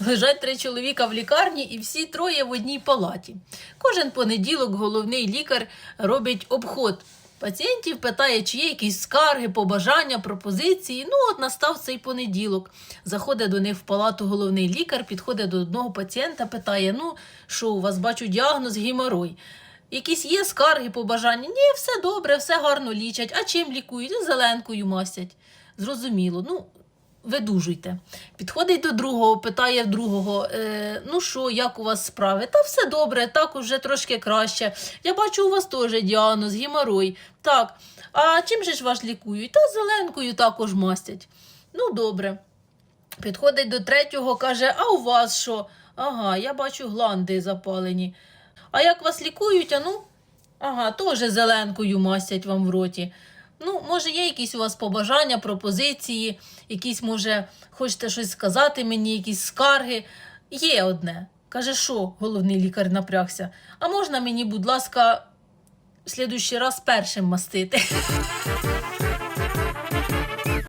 Лежать три чоловіка в лікарні і всі троє в одній палаті. Кожен понеділок головний лікар робить обход пацієнтів, питає, чи є якісь скарги, побажання, пропозиції. Ну, от настав цей понеділок. Заходить до них в палату головний лікар, підходить до одного пацієнта, питає: ну, що у вас бачу діагноз геморой. Якісь є скарги, побажання? Ні, все добре, все гарно лічать. А чим лікують? Зеленкою мастять. Зрозуміло. Ну, видужуйте. Підходить до другого, питає другого: е, ну що, як у вас справи? Та все добре, так уже трошки краще. Я бачу, у вас теж діагноз, геморой. Так. А чим же ж вас лікують? Та зеленкою також мастять. Ну, добре. Підходить до третього, каже: А у вас що? Ага, я бачу гланди запалені. А як вас лікують, а ну? Ага, теж зеленкою мастять вам в роті. Ну, може, є якісь у вас побажання, пропозиції, якісь, може, хочете щось сказати мені, якісь скарги. Є одне. Каже, що головний лікар напрягся. А можна мені, будь ласка, в слідущий раз першим мастити?